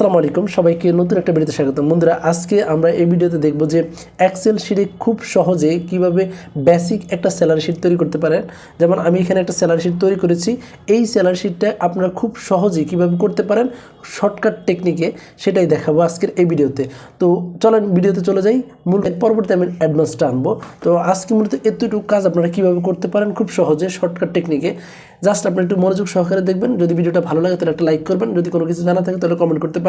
আসসালামু আলাইকুম, সবাইকে নতুন একটা ভিডিওতে স্বাগত। বন্ধুরা, আজকে আমরা এই ভিডিওতে দেখব যে এক্সেল শিটে খুব সহজে কীভাবে বেসিক একটা স্যালারি শিট তৈরি করতে পারেন। যেমন আমি এখানে একটা স্যালারি শিট তৈরি করেছি। এই স্যালারি শিটটা আপনারা খুব সহজেই কীভাবে করতে পারেন? শর্টকাট টেকনিকে সেটাই দেখাবো আজকের এই ভিডিওতে। তো চলেন ভিডিওতে চলে যাই। মূল পরবর্তী আমি অ্যাডভান্সটা আনব। তো আজকে মূলত এতটুকু কাজ আপনারা কীভাবে করতে পারেন খুব সহজে শর্টকাট টেকনিকে জাস্ট আপনি একটু মনোযোগ সহকারে দেখবেন। যদি ভিডিওটা ভালো লাগে তাহলে একটা লাইক করবেন। যদি কোনো কিছু জানা থাকে তাহলে কমেন্ট করতে পারেন।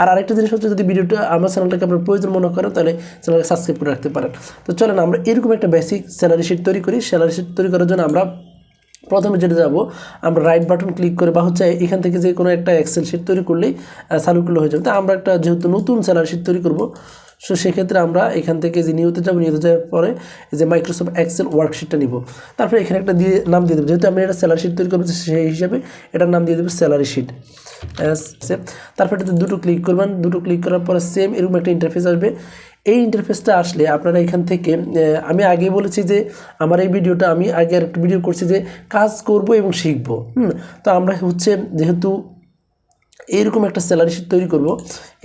আর আরেকটা জিনিস হচ্ছে যদি ভিডিওটা আমার চ্যানেলটাকে আপনার প্রয়োজন মনে করেন, তাহলে চ্যানেলকে সাবস্ক্রাইব করে রাখতে পারেন। তো চলেন, আমরা এরকম একটা বেসিক স্যালারি শিট তৈরি করি। স্যালারি শিট তৈরি করার জন্য আমরা প্রথমে যেটা যাব, আমরা রাইট বাটন ক্লিক করে বা হচ্ছে এখান থেকে যে কোনো একটা এক্সেল শিট তৈরি করলেই চালু করলে হয়ে যাবে। তো আমরা একটা যেহেতু নতুন স্যালারি শিট তৈরি করব, সো সেক্ষেত্রে আমরা এখান থেকে যে নিয়তে যাব, নিয়তে যাওয়ার পরে যে মাইক্রোসফট এক্সেল ওয়ার্কশিটটা নিব। তারপরে এখানে একটা দিয়ে নাম দিয়ে দেবো। যেহেতু আমি একটা স্যালারি শিট তৈরি করব, সেই হিসাবে এটার নাম দিয়ে দেবো স্যালারি শিট সেম তারপরে এটাতে দুটো ক্লিক করবেন, দুটো ক্লিক করার পরে সেম এরকম একটা ইন্টারফেস আসবে। এই ইন্টারফেসটা আসলে আপনারা এখান থেকে আমি আগে বলেছি যে আমার এই ভিডিওটা আমি আগে একটা ভিডিও করছি যে কাজ করব এবং শিখব। হুম, তো আমরা হচ্ছে যেহেতু এইরকম একটা স্যালারি শিট তৈরি করব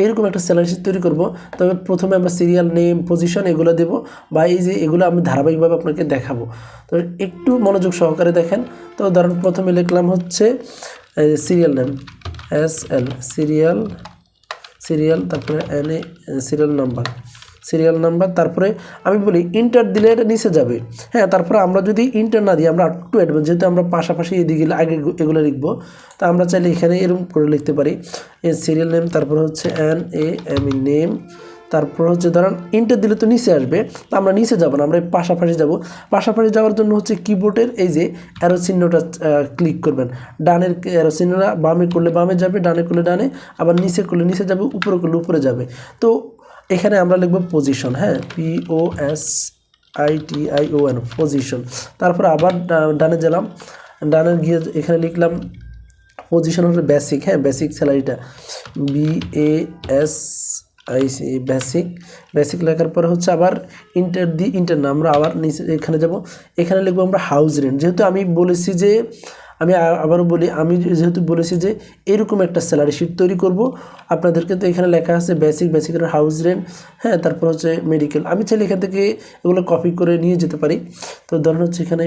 এইরকম একটা স্যালারি শিট তৈরি করব, তবে প্রথমে আমরা সিরিয়াল নেম পজিশন এগুলো দেব বা এই যে এগুলো আমি ধারাবাহিকভাবে আপনাকে দেখাবো। তো একটু মনোযোগ সহকারে দেখেন। তো ধরেন প্রথমে লিখলাম হচ্ছে serial name S L, serial serial, তারপরে N A serial number. Serial number, তারপরে আমি বলি ইন্টার দিলে এটা নিচে যাবে। হ্যাঁ তারপরে আমরা যদি ইন্টার না দিই, আমরা একটু অ্যাডভান্স যেহেতু আমরা পাশাপাশি এদিকে আগে এগুলো লিখব, তা আমরা চাইলে এখানে এরকম করে লিখতে পারি। এ, সিরিয়াল নেম, তারপরে হচ্ছে এন, এ, এম নেম তারপর হচ্ছে ধরেন ইন্টার দিলে তো নিচে আসবে, তা আমরা নিচে যাব না, আমরা পাশাপাশি যাব। পাশাপাশি যাওয়ার জন্য হচ্ছে কিবোর্ডের এই যে অ্যারো চিহ্নটা ক্লিক করবেন। ডানের অ্যারো চিহ্নটা বামে করলে বামে যাবে, ডানে করলে ডানে, আবার নিচে করলে নিচে যাবে, উপরে করলে উপরে যাবে। তো এখানে আমরা লিখব পজিশন হ্যাঁ P O S I T I O N position তারপর আবার ডানে গেলাম, ডানে গিয়ে এখানে লিখলাম পজিশন হচ্ছে বেসিক হ্যাঁ বেসিক স্যালারিটা B A S C basic basic লেখার পরে হচ্ছে আবার ইন্টার দি ইন্টার না, আমরা আবার নিচে এখানে যাব। এখানে লিখব আমরা হাউস রেন্ট যেহেতু আমি বলেছি যে, আমি আবারও বলি, আমি যেহেতু বলেছি যে এরকম একটা স্যালারি শিট তৈরি করব, আপনাদেরকে তো এখানে লেখা আছে বেসিক বেসিকের হাউস রেন্ট হ্যাঁ তারপর হচ্ছে মেডিকেল আমি চাইলে এখান থেকে এগুলো কপি করে নিয়ে যেতে পারি। তো ধরুন হচ্ছে এখানে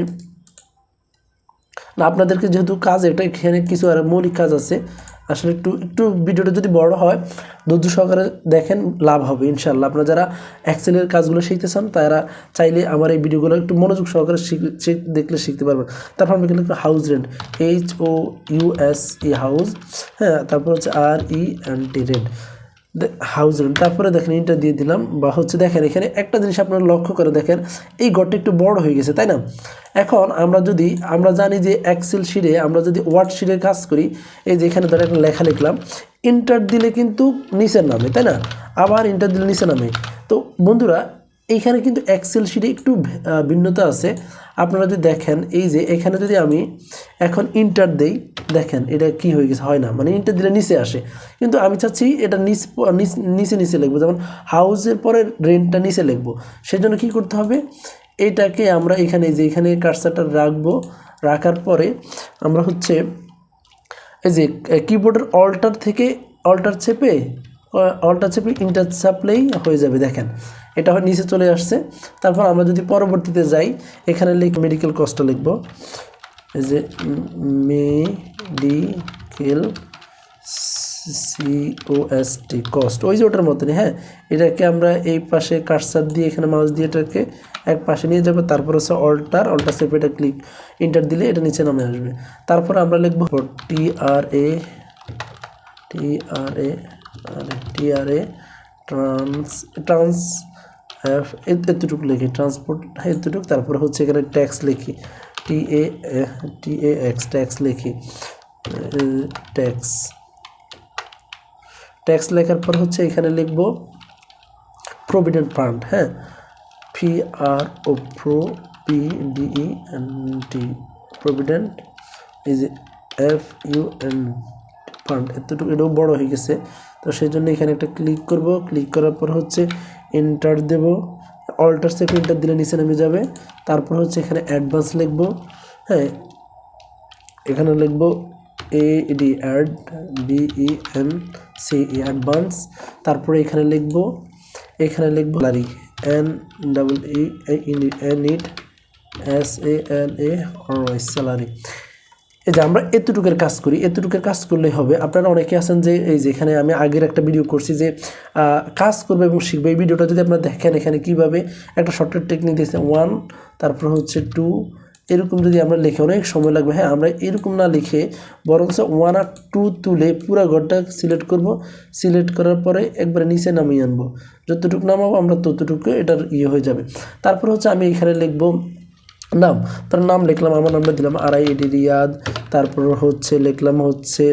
না, আপনাদেরকে যেহেতু কাজ, এটা এখানে কিছু আর মৌলিক কাজ আছে। আসলে একটু একটু ভিডিওটা যদি বড় হয়, ধৈর্য সহকারে দেখেন, লাভ হবে ইনশাল্লাহ আপনারা যারা এক্সেলের কাজগুলো শিখতে চান, তারা চাইলে আমার এই ভিডিওগুলো একটু মনোযোগ সহকারে শিখ- দেখলে শিখতে পারবেন। তারপর আমি লিখলাম house rent H O U S E house হ্যাঁ তারপর হচ্ছে R E N T rent house rent তারপরে দেখেন এটা দিয়ে দিলাম। বা হচ্ছে দেখেন এখানে একটা জিনিস আপনারা লক্ষ্য করে দেখেন, এই ঘরটা একটু বড় হয়ে গেছে, তাই না? এখন আমরা যদি, আমরা জানি যে এক্সেল শিটে আমরা যদি ওয়ার্ড শিটে কাজ করি, এই যে এখানে ধরে একটা লেখা লিখলাম ইন্টার দিলে কিন্তু নিচের নামে, তাই না? আবার ইন্টার দিলে নিচে নামে। তো বন্ধুরা এইখানে কিন্তু এক্সেল শিটে একটু ভিন্নতা আছে। আপনারা যদি দেখেন, এই যে এখানে যদি আমি এখন ইন্টার দেই, দেখেন এটা কি হয়ে গেছে, হয় না। মানে ইন্টার দিলে নিচে আসে। কিন্তু আমি চাচ্ছি এটা নিচ নিচ- নিচে নিচে লিখব। যেমন হাউসের পরে রেন্টটা নিচে লিখব। সেজন্য কি করতে হবে? এটাকে আমরা এখানে যে এখানে কার্সারটা রাখব। রাখার পরে আমরা হচ্ছে, এই যে কিবোর্ডের অল্টার থেকে অল্টার চেপে অল্টার চেপে ইন্টার চাপলেই হয়ে যাবে, দেখেন। এটা নিচে চলে আসছে। তারপর আমরা যদি পরবর্তীতে যাই, এখানে লিখ মেডিকেল কস্টটা লিখব। এই যে মেডিকেল সিওএসটি কস্ট ওই যে ওটার মতনই হ্যাঁ? এটাকে আমরা এই পাশে কার্সার দিয়ে এখানে মাউস দিয়ে এটাকে এক পাশে নিয়ে যাব। তারপর হচ্ছে অল্টার অল্টার সেপে এটা ক্লিক ইন্টার দিলে এটা নিচে নামে আসবে। তারপর আমরা লিখব টি আর এ টি আর এ টি আর এ ট্রান্স ট্রান্স এতটুকু লিখি ট্রান্সপোর্ট এতটুকু, তারপর হচ্ছে এখানে ট্যাক্স লিখি। T A T A X tax লিখি ট্যাক্স ট্যাক্স লেখার পর হচ্ছে এখানে লিখব প্রভিডেন্ট ফান্ড হ্যাঁ? P R O pro P D E N T provident যে এফ ইউ এন ফান্ড এতটুকু, এটাও বড় হয়ে গেছে। তো সেই জন্য এখানে একটা ক্লিক করব। ক্লিক করার পর হচ্ছে এন্টার দেব। অল্টার সেফ এন্টার দিলে নিচে নেমে যাবে। তারপর হচ্ছে এখানে অ্যাডভান্স লিখব। হ্যাঁ এখানে লিখব A D add B E N C E advance তারপরে এখানে লিখব এখানে লিখব salary N double E N it S A L A salary এই যে আমরা এতটুকের কাজ করি, এতটুকের কাজ করলেই হবে। আপনারা অনেকে আছেন যে এই যে এখানে আমি আগের একটা ভিডিও করছি যে কাজ করবে এবং শিখবে। এই ভিডিওটা যদি আপনারা দেখেন এখানে কীভাবে একটা শর্টের টেকনিক দিয়েছে ওয়ান তারপর হচ্ছে টু এরকম যদি আমরা লিখে অনেক সময় লাগবে। হ্যাঁ আমরা এরকম না লিখে বরং ওয়ান আর টু তুলে পুরো ঘরটা সিলেক্ট করব। সিলেক্ট করার পরে একবারে নিচে নামিয়ে আনব। যতটুকু নামাবো আমরা ততটুকু এটার ইয়ে হয়ে যাবে। তারপর হচ্ছে আমি এখানে লিখব নাম, তার নাম লিখলাম, আমার নামটা দিলাম আর আই এডি রিয়াদ, তারপর হচ্ছে লিখলাম হচ্ছে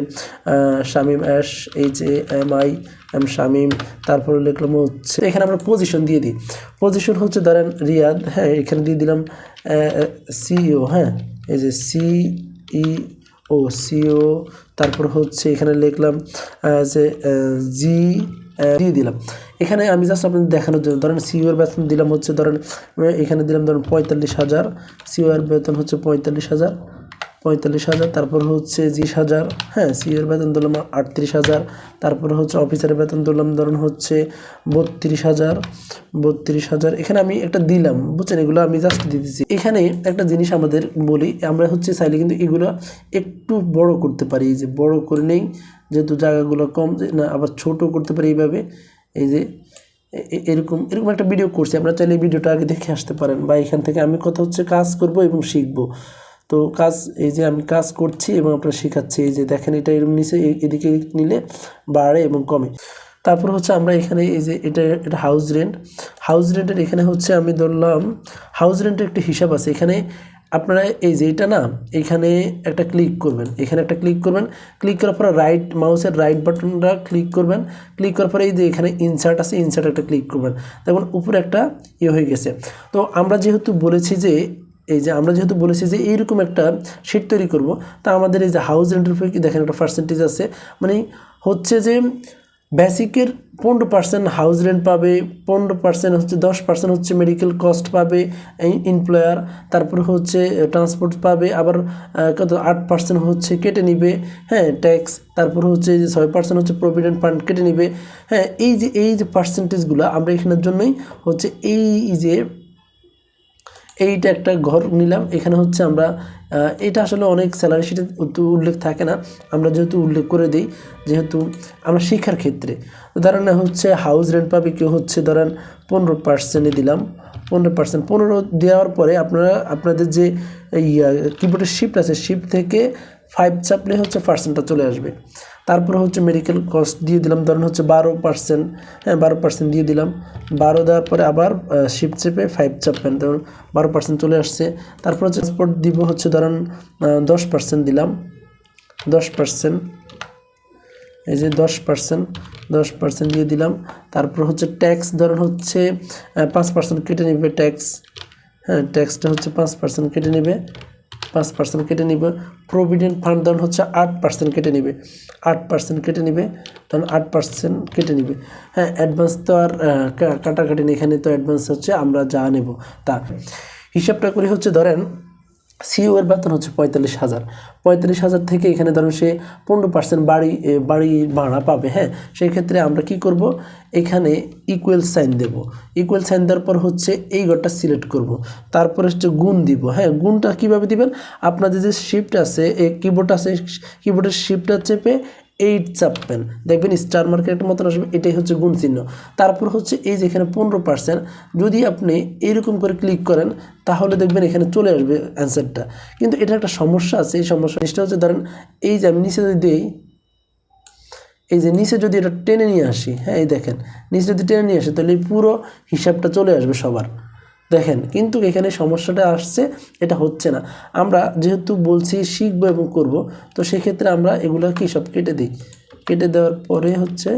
Shamim S H A M I, M Shamim, তারপর লিখলাম হচ্ছে, এখানে আমরা পজিশন দিয়ে দিই। পজিশন হচ্ছে ধরেন রিয়াদ হ্যাঁ এখানে দিয়ে দিলাম সিইও হ্যাঁ এই যে সিই ও সিও তারপর হচ্ছে এখানে লিখলাম যে জি দিয়ে দিলাম। এখানে আমি জাস্ট আপনাদের দেখানোর জন্য, ধরেন সিওর বেতন দিলাম হচ্ছে ধরেন এখানে দিলাম ধরেন পঁয়তাল্লিশ হাজার। সিওর বেতন হচ্ছে পঁয়তাল্লিশ হাজার পঁয়তাল্লিশ হাজার, তারপর হচ্ছে বিশ হাজার হ্যাঁ সিওর বেতন দিলাম আটত্রিশ হাজার, তারপর হচ্ছে অফিসারের বেতন দিলাম ধরুন হচ্ছে বত্রিশ হাজার বত্রিশ হাজার। এখানে আমি একটা দিলাম, বুঝছেন? এগুলো আমি জাস্ট দিতেছি। এখানে একটা জিনিস আমাদের বলি, আমরা হচ্ছে চাইলে কিন্তু এগুলো একটু বড় করতে পারি যে বড় করে নেই যেহেতু জায়গাগুলো কম, যে না, আবার ছোট করতে পারি এইভাবে। এই যে এরকম এরকম একটা ভিডিও করছি। আপনারা চাইলে এই ভিডিওটা আগে দেখে আসতে পারেন বা এখান থেকে আমি কথা হচ্ছে কাজ করব এবং শিখব। তো কাজ, এই যে আমি কাজ করছি এবং আপনারা শেখাচ্ছি। এই যে দেখেন, এটা এরকম নিচে এদিকে নিলে বাড়ে এবং কমে। তারপর হচ্ছে আমরা এখানে এই যে, এটা এটা হাউস রেন্ট হাউস রেন্টের এখানে হচ্ছে আমি ধরলাম হাউস রেন্টের একটা হিসাব আছে। এখানে আপনারা এই যে এটা না, এখানে একটা ক্লিক করবেন। এখানে একটা ক্লিক করবেন। ক্লিক করার পরে রাইট মাউসের রাইট বাটনটা ক্লিক করবেন। ক্লিক করার পরে এই যে এখানে ইনসার্ট আছে ইনসার্ট একটা ক্লিক করবেন। দেখুন, উপরে একটা ইয়ে হয়ে গেছে। তো আমরা যেহেতু বলেছি যে, এই যে আমরা যেহেতু বলেছি যে এইরকম একটা শিট তৈরি করব, তা আমাদের এই যে হাউস রেন্টের উপরে দেখেন একটা পার্সেন্টেজ আছে। মানে হচ্ছে যে বেসিকের পনেরো পার্সেন্ট হাউস রেন্ট পাবে, পনেরো পার্সেন্ট হচ্ছে, দশ পার্সেন্ট হচ্ছে মেডিকেল কস্ট পাবে এমপ্লয়ার তারপরে হচ্ছে ট্রান্সপোর্ট পাবে, আবার কত, আট পার্সেন্ট হচ্ছে কেটে নিবে হ্যাঁ ট্যাক্স তারপর হচ্ছে যে ছয় পার্সেন্ট হচ্ছে প্রভিডেন্ট ফান্ড কেটে নিবে। হ্যাঁ এই যে এই যে পার্সেন্টেজগুলো আমরা এখানের জন্যই হচ্ছে এই যে এইটা একটা ঘর নিলাম। এখানে হচ্ছে আমরা এটা আসলে অনেক স্যালারি শিটে উল্লেখ থাকে না। আমরা যেহেতু উল্লেখ করে দিই, যেহেতু আমরা শিক্ষার ক্ষেত্রে। ধরেন হচ্ছে হাউস রেন্ট পাবে কেউ হচ্ছে ধরেন পনেরো পার্সেন্টে দিলাম। পনেরো পার্সেন্ট পনেরো দেওয়ার পরে আপনারা, আপনাদের যে কিবোর্ডের শিফট আছে শিফট থেকে ফাইভ চাপলে হচ্ছে পার্সেন্টটা চলে আসবে। তারপর হচ্ছে মেডিকেল কস্ট দিয়ে দিলাম, ধরেন হচ্ছে বারো পার্সেন্ট হ্যাঁ বারো পার্সেন্ট দিয়ে দিলাম। বারো দেওয়ার পরে আবার শিফট চেপে ফাইভ চাপবেন ধরুন বারো পার্সেন্ট চলে আসছে। তারপর হচ্ছে ট্রান্সপোর্ট দিব হচ্ছে ধরেন দশ পার্সেন্ট দিলাম। দশ পার্সেন্ট এই যে দশ পার্সেন্ট দশ পার্সেন্ট দিয়ে দিলাম। তারপর হচ্ছে ট্যাক্স ধরেন হচ্ছে পাঁচ পার্সেন্ট কেটে নেবে ট্যাক্স হ্যাঁ ট্যাক্সটা হচ্ছে পাঁচ পার্সেন্ট কেটে নেবে। পাঁচ পার্সেন্ট কেটে নিবে। প্রভিডেন্ট ফান্ড ধরুন হচ্ছে আট পার্সেন্ট কেটে নেবে। আট পার্সেন্ট কেটে নেবে তখন আট পার্সেন্ট কেটে নিবে। হ্যাঁ অ্যাডভান্স তো আর কাটাকাটি নেই এখানে তো অ্যাডভান্স হচ্ছে, আমরা যা নেব তা। হিসাবটা করি হচ্ছে ধরেন সিইও এর বেতন হচ্ছে পঁয়তাল্লিশ হাজার। পঁয়তাল্লিশ হাজার থেকে এখানে ধরুন সে পনেরো পার্সেন্ট বাড়ি বাড়ি ভাড়া পাবে হ্যাঁ? সেই ক্ষেত্রে আমরা কি করব? এখানে ইকুয়েল সাইন দেব। ইকুয়েল সাইন দেওয়ার পর হচ্ছে এই ঘরটা সিলেক্ট করব। তারপর হচ্ছে গুণ দিব হ্যাঁ? গুণটা কীভাবে দিবেন? আপনাদের যে শিফট আছে কিবোর্ড আছে কিবোর্ডের শিফটটা চেপে এইট চাপবেন। দেখবেন স্টার মার্কেটের মতন আসবে, এটাই হচ্ছে গুণ চিহ্ন। তারপর হচ্ছে এই যে এখানে পনেরো পার্সেন্ট যদি আপনি এইরকম করে ক্লিক করেন, তাহলে দেখবেন এখানে চলে আসবে অ্যান্সারটা কিন্তু এটা একটা সমস্যা আছে, এই সমস্যা জিনিসটা হচ্ছে ধরেন, এই যে আমি নিচে যদি দিই, এই যে নিচে যদি এটা টেনে নিয়ে আসি হ্যাঁ এই দেখেন, নিচে যদি টেনে নিয়ে আসি, তাহলে পুরো হিসাবটা চলে আসবে সবার। দেখেন, কিন্তু এখানে সমস্যাটা আসছে, এটা হচ্ছে না। আমরা যেহেতু বলছি শিখব এবং করব, তো সেক্ষেত্রে আমরা এগুলো কি সব কেটে দিই? কেটে দেওয়ার পরে হচ্ছে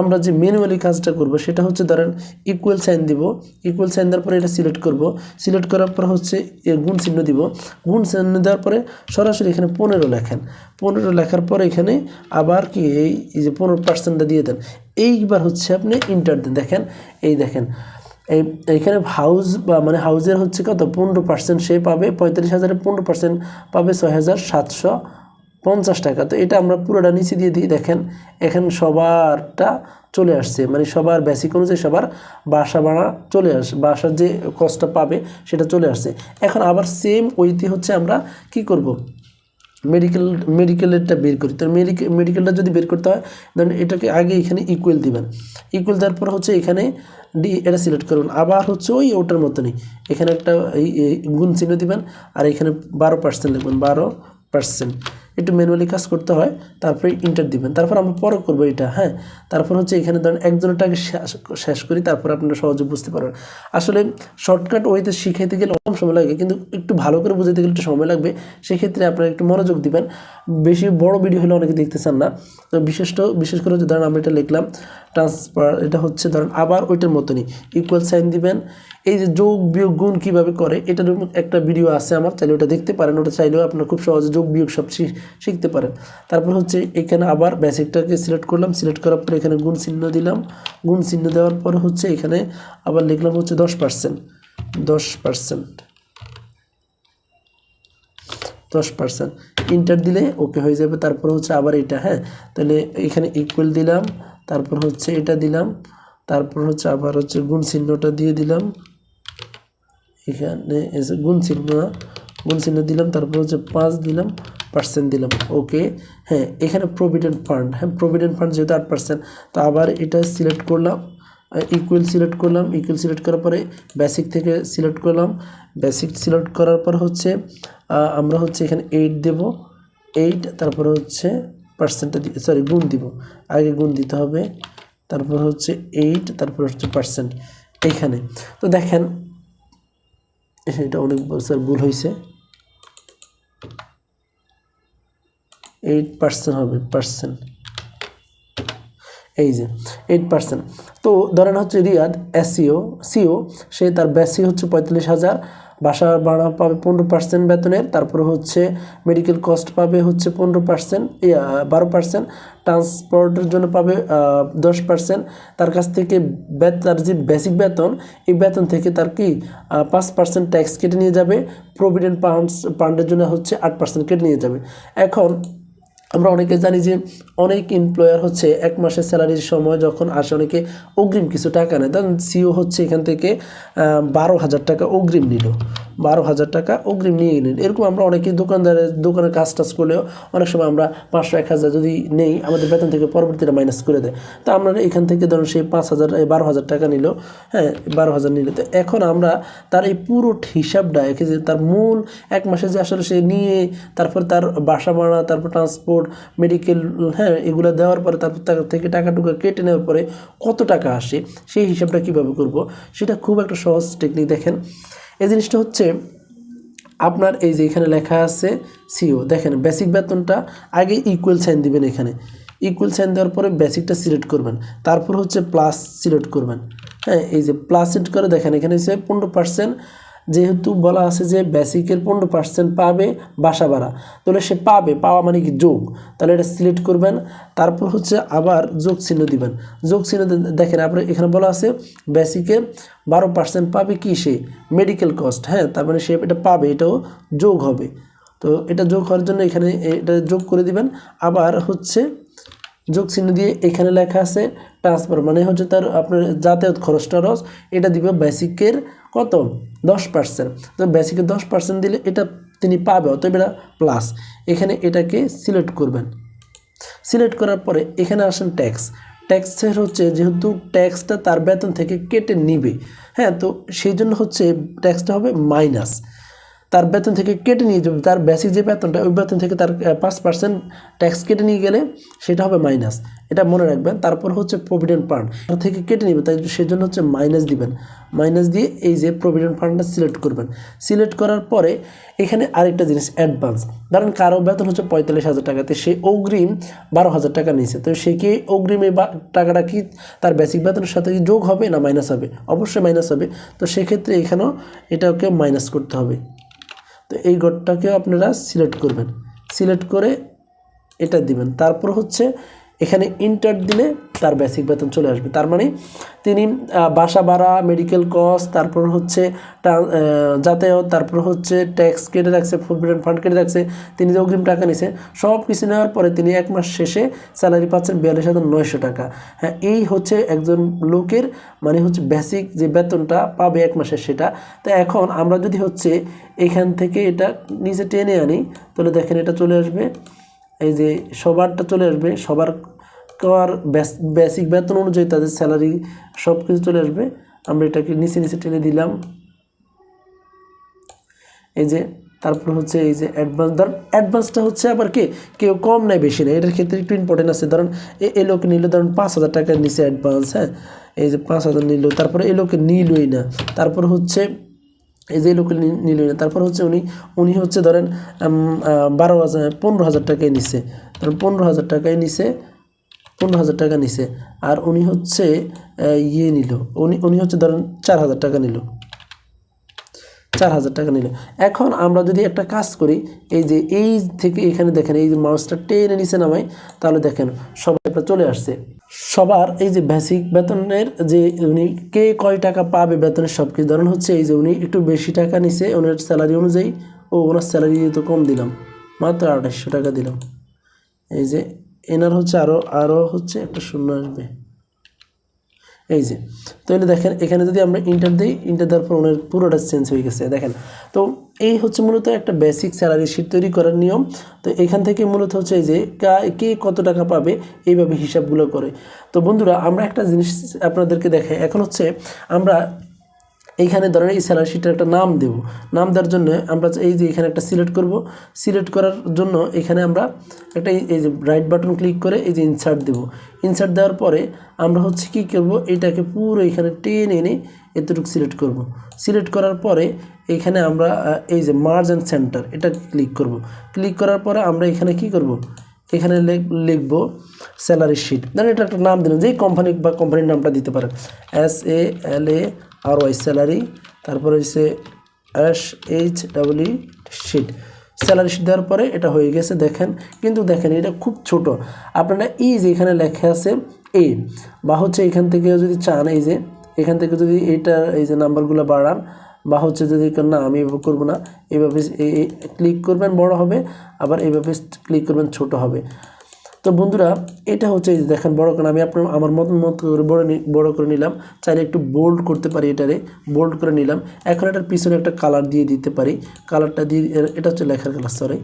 আমরা যে ম্যানুয়ালি কাজটা করব, সেটা হচ্ছে ধরেন ইকুয়াল সাইন দিব। ইকুয়াল সাইন দেওয়ার পরে এটা সিলেক্ট করব। সিলেক্ট করার পর হচ্ছে গুণ চিহ্ন দিব। গুণ চিহ্ন দেওয়ার পরে সরাসরি এখানে পনেরো লেখেন। পনেরো লেখার পরে এখানে আবার কি এই যে পনেরো পার্সেন্টটা দিয়ে দেন। এইবার হচ্ছে আপনি ইন্টার দেন। দেখেন, এই দেখেন, এই, এইখানে হাউস বা মানে হাউজের হচ্ছে কত? পনেরো পার্সেন্ট সে পাবে, পঁয়তাল্লিশ হাজারে পনেরো পার্সেন্ট পাবে ছয় হাজার সাতশো পঞ্চাশ টাকা। তো এটা আমরা পুরোটা নিচে দিয়ে দিই। দেখেন, এখানে সবারটা চলে আসছে। মানে সবার বেসিক অনুযায়ী সবার বাসা ভাড়া চলে আসে, বাসার যে কষ্টটা পাবে সেটা চলে আসছে। এখন আবার সেম ওইতে হচ্ছে আমরা কি করব? মেডিকেল মেডিকেলেরটা বের করি। তো মেডিকেল মেডিকেলটা যদি বের করতে হয় ধরেন এটাকে আগে এখানে ইকুয়াল দিবেন। ইকুয়াল দেওয়ার পর হচ্ছে এখানে ডি এটা সিলেক্ট করবেন আবার হচ্ছে ওই ওটার মতনই। এখানে একটা এই গুণ চিহ্ন দিবেন। আর এখানে বারো পার্সেন্ট লিখবেন। বারো পার্সেন্ট একটু ম্যানুয়ালি কাজ করতে হয়, তারপরে ইন্টার দিবেন। তারপর আমরা পরে করব এটা হ্যাঁ? তারপর হচ্ছে এখানে ধরেন একজনেরটাকে শেষ- শেষ করি, তারপর আপনারা সহজে বুঝতে পারবেন। আসলে শর্টকাট ওয়েতে শিখাইতে গেলে কম সময় লাগে, কিন্তু একটু ভালো করে বুঝাইতে গেলে একটু সময় লাগবে। সেক্ষেত্রে আপনারা একটু মনোযোগ দিবেন। বেশি বড় ভিডিও হলে অনেকে দেখতে চান না। তো বিশেষ বিশেষ করে ধরেন আমরা এটা লিখলাম ট্রান্সফার এটা হচ্ছে ধরেন আবার ওইটার মতনই ইকুয়াল সাইন দিবেন। এই যে যোগ, বিয়োগ, গুণ কীভাবে করে, এটার একটা ভিডিও আছে আমার, চাইলে ওটা দেখতে পারেন, ওটা চাইলেও আপনার খুব সহজে যোগ, বিয়োগ সব শিখতে পারেন। তারপর হচ্ছে এখানে আবার বেসিকটাকে সিলেক্ট করলাম সিলেক্ট করার পর এখানে গুণ চিহ্ন দিলাম। গুণ চিহ্ন দেওয়ার পর হচ্ছে এখানে আবার লিখলাম হচ্ছে দশ পার্সেন্ট দশ পার্সেন্ট দশ পার্সেন্ট ইন্টার দিলে ওকে হয়ে যাবে, তারপর হচ্ছে আবার এটা হ্যাঁ? তাহলে এখানে ইকুয়াল দিলাম। তারপর হচ্ছে এটা দিলাম। তারপর হচ্ছে আবার হচ্ছে গুণ চিহ্নটা দিয়ে দিলাম। এখানে গুণ চিহ্ন গুণ চিহ্ন দিলাম, তারপর হচ্ছে পাঁচ দিলাম পার্সেন্ট দিলাম। ওকে হ্যাঁ এখানে প্রভিডেন্ট ফান্ড হ্যাঁ প্রভিডেন্ট ফান্ড যেহেতু আট পার্সেন্ট তো আবার এটা সিলেক্ট করলাম ইকুয়াল সিলেক্ট করলাম ইকুয়াল সিলেক্ট করার পরে বেসিক থেকে সিলেক্ট করলাম। বেসিক সিলেক্ট করার পর হচ্ছে আমরা হচ্ছে এখানে এইট দেব। এইট তারপরে হচ্ছে পার্সেন্টটা সরি গুণ দিব। আগে গুণ দিতে হবে, তারপর হচ্ছে এইট তারপর হচ্ছে পার্সেন্ট এইখানে তো দেখেন এটা অনেক বছর ভুল হয়েছে এইট পার্সেন্ট হবে পার্সেন্ট এই যে এইট পার্সেন্ট তো ধরেন হচ্ছে রিয়াদ এসিও সিও সে তার বেসি হচ্ছে পঁয়তাল্লিশ হাজার। বাসা ভাড়া পাবে পনেরো পার্সেন্ট বেতনের, তারপরে হচ্ছে মেডিকেল কস্ট পাবে হচ্ছে পনেরো পার্সেন্ট বারো পার্সেন্ট ট্রান্সপোর্টের জন্য পাবে দশ পার্সেন্ট তার কাছ থেকে তার যে বেসিক বেতন, এই বেতন থেকে তার কি পাঁচ পার্সেন্ট ট্যাক্স কেটে নিয়ে যাবে প্রভিডেন্ট ফান্ডস ফান্ডের জন্য হচ্ছে আট পার্সেন্ট কেটে নিয়ে যাবে। এখন আমরা অনেকে জানি যে অনেক এমপ্লয়ার হচ্ছে এক মাসের স্যালারির সময় যখন আসে, অনেকে অগ্রিম কিছু টাকা নেয়। তখন সিও হচ্ছে এখান থেকে বারো হাজার টাকা অগ্রিম নিল। বারো হাজার টাকা অগ্রিম নিয়ে নিন। এরকম আমরা অনেকে দোকানদারের দোকানে কাজ টাজ করলেও অনেক সময় আমরা পাঁচশো, এক হাজার যদি নেই, আমাদের বেতন থেকে পরবর্তীটা মাইনাস করে দেয়। তো আমরা এখান থেকে ধরুন সে পাঁচ হাজার বারো হাজার টাকা নিল হ্যাঁ বারো হাজার নিল। তো এখন আমরা তার এই পুরো হিসাবটা একে যে তার মূল এক মাসে যে আসলে সে নিয়ে, তারপর তার বাসা ভাড়া, তারপর ট্রান্সপোর্ট মেডিকেল হ্যাঁ এগুলো দেওয়ার পরে তারপর তার থেকে টাকা টুকা কেটে নেওয়ার পরে কত টাকা আসে, সেই হিসাবটা কীভাবে করব, সেটা খুব একটা সহজ টেকনিক দেখেন। এই জিনিসটা হচ্ছে আপনার এই যে এখানে লেখা আছে সিও দেখেন বেসিক বেতনটা আগে ইকুয়াল সাইন দিবেন এখানে। ইকুয়াল সাইন দেওয়ার পরে বেসিকটা সিলেক্ট করবেন। তারপর হচ্ছে প্লাস সিলেক্ট করবেন। হ্যাঁ এই যে প্লাস সিলেক্ট করে দেখেন, এখানে সে পনেরো পার্সেন্ট যেহেতু বলা আছে যে বেসিকের পনেরো পার্সেন্ট পাবে বাসা ভাড়া, তাহলে সে পাবে, পাওয়া মানে কি যোগ? তাহলে এটা সিলেক্ট করবেন, তারপর হচ্ছে আবার যোগ চিহ্ন দিবেন। যোগ চিহ্ন দেখেন আপনার এখানে বলা আছে বেসিকে বারো পার্সেন্ট পাবে কি সে? মেডিকেল কস্ট হ্যাঁ তার মানে সে এটা পাবে, এটাও যোগ হবে। তো এটা যোগ হওয়ার জন্য এখানে এটা যোগ করে দিবেন। আবার হচ্ছে যোগ চিহ্ন দিয়ে এখানে লেখা আছে ট্রান্সফার মানে হচ্ছে তার আপনার যাতায়াত খরচটা রস, এটা দিবে বেসিকের কত? দশ পার্সেন্ট তো বেসিকে দশ পার্সেন্ট দিলে এটা তিনি পাবে, অতএব এটা প্লাস এখানে এটাকে সিলেক্ট করবেন। সিলেক্ট করার পরে এখানে আসেন ট্যাক্স ট্যাক্সের হচ্ছে যেহেতু ট্যাক্সটা তার বেতন থেকে কেটে নিবে। হ্যাঁ তো সেই জন্য হচ্ছে ট্যাক্সটা হবে মাইনাস তার বেতন থেকে কেটে নিয়ে যাবে, তার বেসিক যে বেতনটা, ওই বেতন থেকে তার পাঁচ পার্সেন্ট ট্যাক্স কেটে নিয়ে গেলে সেটা হবে মাইনাস এটা মনে রাখবেন। তারপর হচ্ছে প্রভিডেন্ট ফান্ড তার থেকে কেটে নেবে, তাই সেজন্য হচ্ছে মাইনাস দিবেন। মাইনাস দিয়ে এই যে প্রভিডেন্ট ফান্ডটা সিলেক্ট করবেন। সিলেক্ট করার পরে এখানে আরেকটা জিনিস অ্যাডভান্স ধরেন কারও বেতন হচ্ছে পঁয়তাল্লিশ হাজার টাকাতে সে অগ্রিম বারো হাজার টাকা নিয়েছে। তো সে কি অগ্রিম টাকাটা কি তার বেসিক বেতনের সাথে কি যোগ হবে না মাইনাস হবে? অবশ্যই মাইনাস হবে। তো সেক্ষেত্রে এখানেও এটাকে মাইনাস করতে হবে। তো এই ঘরটাকে আপনারা সিলেক্ট করবেন। সিলেক্ট করে এটা দিবেন। তারপর হচ্ছে এখানে ইন্টার দিলে তার বেসিক বেতন চলে আসবে। তার মানে তিনি বাসা ভাড়া মেডিকেল কস্ট তারপর হচ্ছে যাতায়াত, তারপর হচ্ছে ট্যাক্স কেটে রাখছে প্রভিডেন্ট ফান্ড কেটে রাখছে, তিনি যে অগ্রিম টাকা নিছে সব কিছু নেওয়ার পরে তিনি এক মাস শেষে স্যালারি পাচ্ছেন বিয়াল্লিশ হাজার নয়শো টাকা। হ্যাঁ এই হচ্ছে একজন লোকের মানে হচ্ছে বেসিক যে বেতনটা পাবে এক মাসের সেটা। তো এখন আমরা যদি হচ্ছে এখান থেকে এটা নিচে টেনে আনি, তাহলে দেখেন এটা চলে আসবে, এই যে সবারটা চলে আসবে, সবার কার বেসিক বেতন অনুযায়ী তাদের স্যালারি সব কিছু চলে আসবে। আমরা এটাকে নিচে নিচে টেনে দিলাম। এই যে, তারপর হচ্ছে এই যে অ্যাডভান্স ধর অ্যাডভান্সটা হচ্ছে আবার কি? কেউ কম নেয় বেশি নেয়। এটার ক্ষেত্রে একটু ইম্পর্টেন্ট আছে। ধরুন এ- লোক নিল ধরুন পাঁচ হাজার টাকার নিচে অ্যাডভান্স হ্যাঁ? এই যে পাঁচ হাজার নিল, তারপরে এই লোকে নিলই না। তারপর হচ্ছে এই যে লোকে নিল না। তারপর হচ্ছে উনি উনি হচ্ছে ধরেন বারো হাজার, পনেরো হাজার টাকায় নিছে। ধরেন পনেরো হাজার টাকায় নিছে। পনেরো হাজার টাকা নিছে। আর উনি হচ্ছে ইয়ে নিল। উনি উনি হচ্ছে ধরেন চার হাজার টাকা নিল। চার হাজার টাকা নিল। এখন আমরা যদি একটা কাজ করি, এই যে এই থেকে এখানে দেখেন, এই যে মাউসটা টেনে নিচে নামাই তাহলে দেখেন সবাই একটা চলে আসছে। সবার এই যে বেসিক বেতনের যে উনি কে কয় টাকা পাবে বেতনের সব কিছু ধরেন হচ্ছে এই যে উনি একটু বেশি টাকা নিছে, ওনার স্যালারি অনুযায়ী, ও ওনার স্যালারি তো কম দিলাম, মাত্র আঠাশশো টাকা দিলাম। এই যে এনার হচ্ছে আরও আরও হচ্ছে একটা শূন্য আসবে। এই যে, তাহলে দেখেন, এখানে যদি আমরা ইন্টার দিই ইন্টার দেওয়ার পর ওনার পুরোটা চেঞ্জ হয়ে গেছে, দেখেন। তো এই হচ্ছে মূলত একটা বেসিক স্যালারি শিট তৈরি করার নিয়ম। তো এখান থেকে মূলত হচ্ছে যে কে কত টাকা পাবে, এইভাবে হিসাবগুলো করে। তো বন্ধুরা, আমরা একটা জিনিস আপনাদেরকে দেখাই। এখন হচ্ছে আমরা এইখানে ধরেন এই স্যালারি শিটের একটা নাম দেব। নাম দেওয়ার জন্য আমরা এই যে এখানে একটা সিলেক্ট করব সিলেক্ট করার জন্য এখানে আমরা একটা এই- যে রাইট বাটন ক্লিক করে এই যে ইনসার্ট দেব। ইনসার্ট দেওয়ার পরে আমরা হচ্ছে কি করব, এটাকে পুরো এখানে টেনে এনে এতটুকু সিলেক্ট করব। সিলেক্ট করার পরে এখানে আমরা এই যে মার্জ অ্যান্ড সেন্টার এটা ক্লিক করব। ক্লিক করার পরে আমরা এখানে কি করব? এখানে লিখ- লিখব স্যালারি শিট ধরেন এটা একটা নাম দিলাম, যেই কোম্পানি বা কোম্পানির নামটা দিতে পারেন S A L A R Y salary, তারপরে হচ্ছে S H W sheet. Salary sheet দেওয়ার পরে এটা হয়ে গেছে, দেখেন। কিন্তু দেখেন, এটা খুব ছোট। আপনারা এই যে এখানে লেখা আছে এ বা হচ্ছে এখান থেকে যদি চান, এই যে, এখান থেকে যদি এইটা এই যে নাম্বারগুলো বাড়ান, বা হচ্ছে যদি না, আমি এভাবে করব না। এইভাবে ক্লিক করবেন, বড় হবে। আবার এইভাবে ক্লিক করবেন, ছোট হবে। তো বন্ধুরা, এটা হচ্ছে দেখেন, বড় কারণ আমি আপনার, আমার মত মতো করে বড় বড় করে নিলাম। চাইলে একটু বোল্ড করতে পারি এটারে বোল্ড করে নিলাম। এখন এটার পিছনে একটা কালার দিয়ে দিতে পারি। কালারটা দিয়ে এটা হচ্ছে লেখার কালার সরি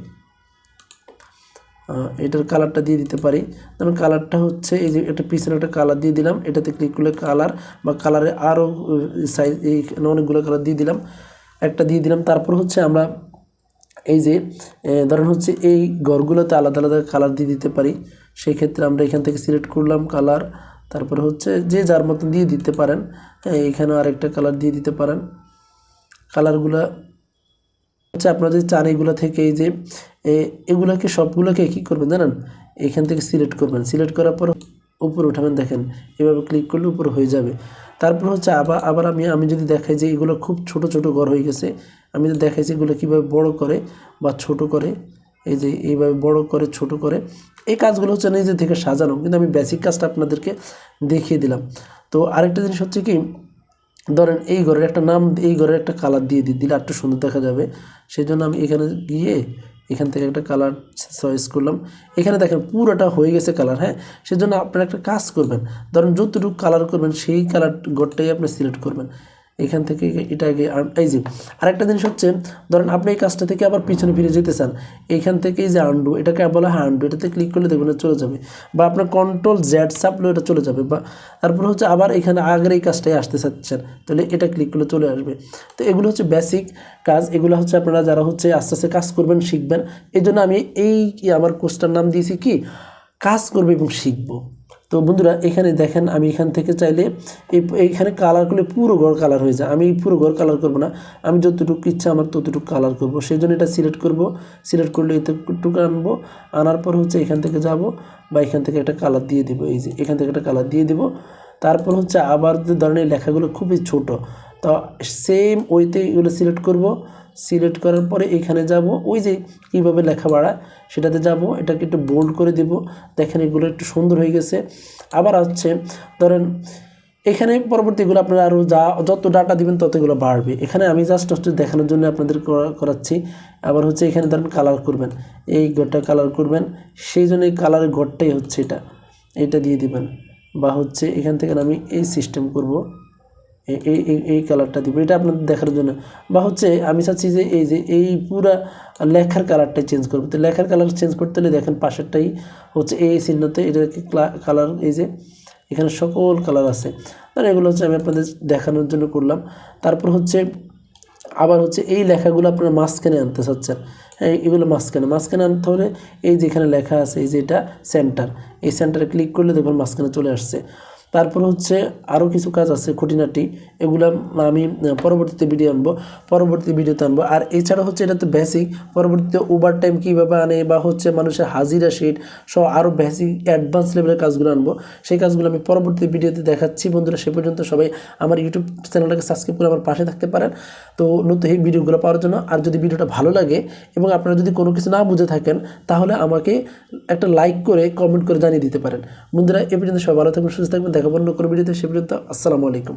এটার কালারটা দিয়ে দিতে পারি। ধরুন কালারটা হচ্ছে, এই যে একটা পিছনে একটা কালার দিয়ে দিলাম। এটাতে ক্লিক করলে কালার বা কালারে আরও সাইজ এই অনেকগুলো কালার দিয়ে দিলাম। একটা দিয়ে দিলাম। তারপর হচ্ছে আমরা এই যে ধরেন হচ্ছে এই ঘরগুলোতে আলাদা আলাদা কালার দিয়ে দিতে পারি সেই ক্ষেত্রে আমরা এখান থেকে সিলেক্ট করলাম কালার তারপরে হচ্ছে যে যার মতন দিয়ে দিতে পারেন এখানেও আরেকটা কালার দিয়ে দিতে পারেন। কালারগুলা হচ্ছে আপনারা যদি চান এগুলো থেকে এই যে এগুলাকে সবগুলোকে কী করবেন জানেন? এখান থেকে সিলেক্ট করবেন। সিলেক্ট করার পর উপরে উঠাবেন, দেখেন, এভাবে ক্লিক করলে উপরে হয়ে যাবে। তারপর হচ্ছে আবার আবার আমি আমি যদি দেখাই যে এগুলো খুব ছোট ছোট ঘর হয়ে গেছে, আমি যদি দেখাই যে এগুলো কীভাবে বড় করে বা ছোট করে, এই যে এইভাবে বড় করে, ছোট করে, এই কাজগুলো হচ্ছে নিজে থেকে সাজানো। কিন্তু আমি বেসিক কাজটা আপনাদেরকে দেখিয়ে দিলাম। তো আরেকটা জিনিস হচ্ছে কি, ধরেন এই ঘরের একটা নাম, এই ঘরের একটা কালার দিয়ে দিই, দিলে একটু সুন্দর দেখা যাবে। সেই জন্য আমি এখানে গিয়ে এখান থেকে একটা কালার চয়েস করলাম। এখানে দেখেন পুরোটা হয়ে গেছে কালার হ্যাঁ? সেজন্য আপনারা একটা কাজ করবেন। ধরুন যতটুকু কালার করবেন, সেই কালার গোটটাই আপনি সিলেক্ট করবেন। এখান থেকে এটা আগে আন- এই যে, আরেকটা জিনিস হচ্ছে, ধরেন আপনি এই কাজটা থেকে আবার পিছনে ফিরে যেতে চান এইখান থেকে এই যে আন্ডু এটাকে বলা হয় আন্ডু এটাতে ক্লিক করলে দেখবেন চলে যাবে। বা আপনার কন্ট্রোল জেড চাপলে এটা চলে যাবে, বা তারপর হচ্ছে আবার এখানে আগের এই কাজটাই আসতে চাচ্ছেন, তাহলে এটা ক্লিক করলে চলে আসবে। তো এগুলো হচ্ছে বেসিক কাজ, এগুলো হচ্ছে আপনারা যারা হচ্ছে আস্তে আস্তে কাজ করবেন, শিখবেন এই জন্য আমি এই আমার কোর্সটার নাম দিয়েছি কি? কাজ করবে এবং শিখব। তো বন্ধুরা, এখানে দেখেন, আমি এখান থেকে চাইলে এই এইখানে কালার করলে পুরো ঘর কালার হয়ে যায়। আমি পুরো ঘর কালার করব না। আমি যতটুকু ইচ্ছা আমার ততটুকু কালার করব। সেই জন্য এটা সিলেক্ট করব। সিলেক্ট করলে এতটুকু আনব। আনার পর হচ্ছে এখান থেকে যাব বা এখান থেকে একটা কালার দিয়ে দেবো। এই যে এখান থেকে একটা কালার দিয়ে দেবো। তারপর হচ্ছে আবার যে ধরনের লেখাগুলো খুবই ছোট, তো সেম ওইতে এগুলো সিলেক্ট করব। সিলেক্ট করার পরে এখানে যাব। ওই যে কীভাবে লেখা বাড়া সেটাতে যাব। এটাকে একটু বোল্ড করে দিব। দেখেন এগুলো একটু সুন্দর হয়ে গেছে। আবার হচ্ছে ধরেন এখানে পরবর্তীগুলো আপনারা আরও যা, যত ডাটা দিবেন ততগুলো বাড়বে। এখানে আমি জাস্ট হচ্ছে দেখানোর জন্য আপনাদের করা- করাচ্ছি। আবার হচ্ছে এখানে ধরেন কালার করবেন। এই ঘরটা কালার করবেন। সেই জন্য এই কালারের ঘরটাই হচ্ছে এটা। এটা দিয়ে দিবেন। বা হচ্ছে এখান থেকে আমি এই সিস্টেম করব। এই এই কালারটা দিব। এটা আপনাদের দেখার জন্য। বা হচ্ছে আমি চাচ্ছি যে এই যে, এই পুরা লেখার কালারটা চেঞ্জ করব। তো লেখার কালার চেঞ্জ করতে হলে দেখেন পাশেরটাই হচ্ছে এই চিহ্নতে এটা কালার এই যে এখানে সকল কালার আছে। তাহলে এগুলো হচ্ছে আমি আপনাদের দেখানোর জন্য করলাম। তারপর হচ্ছে আবার হচ্ছে এই লেখাগুলো আপনারা মাঝখানে আনতে চাচ্ছেন। হ্যাঁ এগুলো মাঝখানে। মাঝখানে আনতে হলে এই যেখানে লেখা আছে, এই যে এটা সেন্টার এই সেন্টারে ক্লিক করলে দেখুন মাঝখানে চলে আসছে। তারপর হচ্ছে আরও কিছু কাজ আছে, খুঁটিনাটি। এগুলো আমি পরবর্তীতে ভিডিও আনব। পরবর্তী ভিডিওতে আনব। আর এছাড়া হচ্ছে এটা তো বেসিক পরবর্তীতে ওভার টাইম কীভাবে আনে বা হচ্ছে মানুষের হাজিরা শিট সহ আরও বেসিক অ্যাডভান্স লেভেলের কাজগুলো আনব। সেই কাজগুলো আমি পরবর্তী ভিডিওতে দেখাচ্ছি। বন্ধুরা, সে পর্যন্ত সবাই আমার ইউটিউব চ্যানেলটাকে সাবস্ক্রাইব করে আমার পাশে থাকতে পারেন। তো নতুন এই ভিডিওগুলো পাওয়ার জন্য, আর যদি ভিডিওটা ভালো লাগে এবং আপনারা যদি কোনো কিছু না বুঝে থাকেন, তাহলে আমাকে একটা লাইক করে কমেন্ট করে জানিয়ে দিতে পারেন। বন্ধুরা, এ পর্যন্ত সবাই ভালো থাকবেন, সুস্থ থাকবেন। দেখা অন্য কোনো ভিডিওতে সে পর্যন্ত আসসালামু আলাইকুম।